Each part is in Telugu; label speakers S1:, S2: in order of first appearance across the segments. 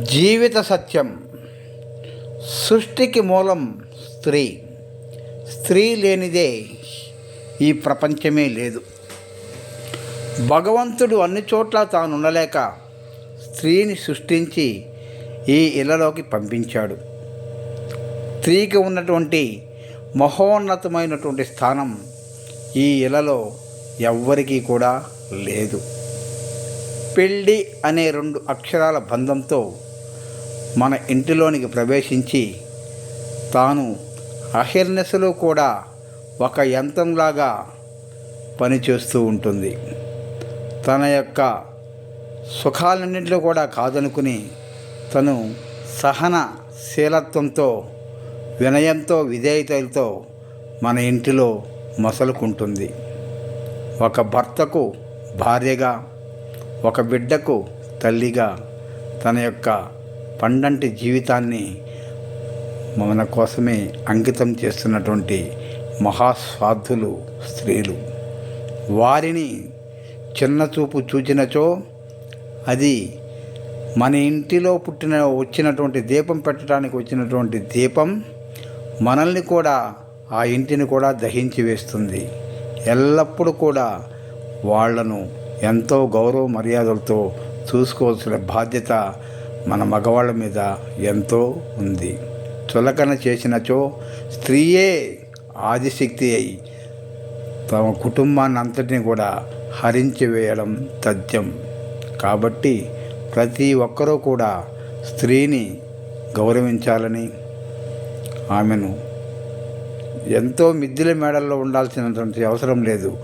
S1: జీవిత సత్యం సృష్టికి మూలం స్త్రీ. స్త్రీ లేనిదే ఈ ప్రపంచమే లేదు. భగవంతుడు అన్ని చోట్ల తాను ఉండలేక స్త్రీని సృష్టించి ఈ ఇళ్ళలోకి పంపించాడు. స్త్రీకి ఉన్నటువంటి మహోన్నతమైనటువంటి స్థానం ఈ ఇళ్ళలో ఎవ్వరికీ కూడా లేదు. పెళ్ళి అనే రెండు అక్షరాల బంధంతో మన ఇంటిలోనికి ప్రవేశించి తాను అహిర్నెస్లో కూడా ఒక యంత్రంలాగా పనిచేస్తూ ఉంటుంది. తన యొక్క సుఖాలన్నింటిలో కూడా కాదనుకుని తను సహన శీలత్వంతో వినయంతో విధేయతలతో మన ఇంటిలో మసలుకుంటుంది. ఒక భర్తకు భార్యగా ఒక బిడ్డకు తల్లిగా తన యొక్క పండంటి జీవితాన్ని మన కోసమే అంకితం చేస్తున్నటువంటి మహాస్వార్థులు స్త్రీలు. వారిని చిన్న చూపు చూచినచో అది మన ఇంటిలో పుట్టిన వచ్చినటువంటి దీపం పెట్టడానికి వచ్చినటువంటి దీపం మనల్ని కూడా ఆ ఇంటిని కూడా దహించి వేస్తుంది. ఎల్లప్పుడూ కూడా వాళ్ళను ఎంతో గౌరవ మర్యాదలతో చూసుకోవాల్సిన బాధ్యత మన మగవాళ్ళ మీద ఎంతో ఉంది. చులకన చేసినచో స్త్రీయే ఆదిశక్తి అయి తమ కుటుంబాన్ని అంతటిని కూడా హరించి వేయడం తథ్యం. కాబట్టి ప్రతి ఒక్కరూ కూడా స్త్రీని గౌరవించాలని ఆమెను ఎంతో మిద్దిల మేడల్లో ఉండాల్సినటువంటి అవసరం లేదు.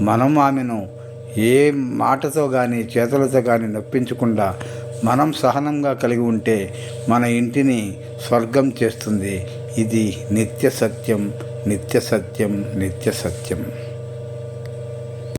S1: మనం ఆమెను ఏ మాటతో కానీ చేతులతో కానీ నొప్పించకుండా మనం సహనంగా కలిగి ఉంటే మన ఇంటిని స్వర్గం చేస్తుంది. ఇది నిత్య సత్యం నిత్య సత్యం నిత్య సత్యం.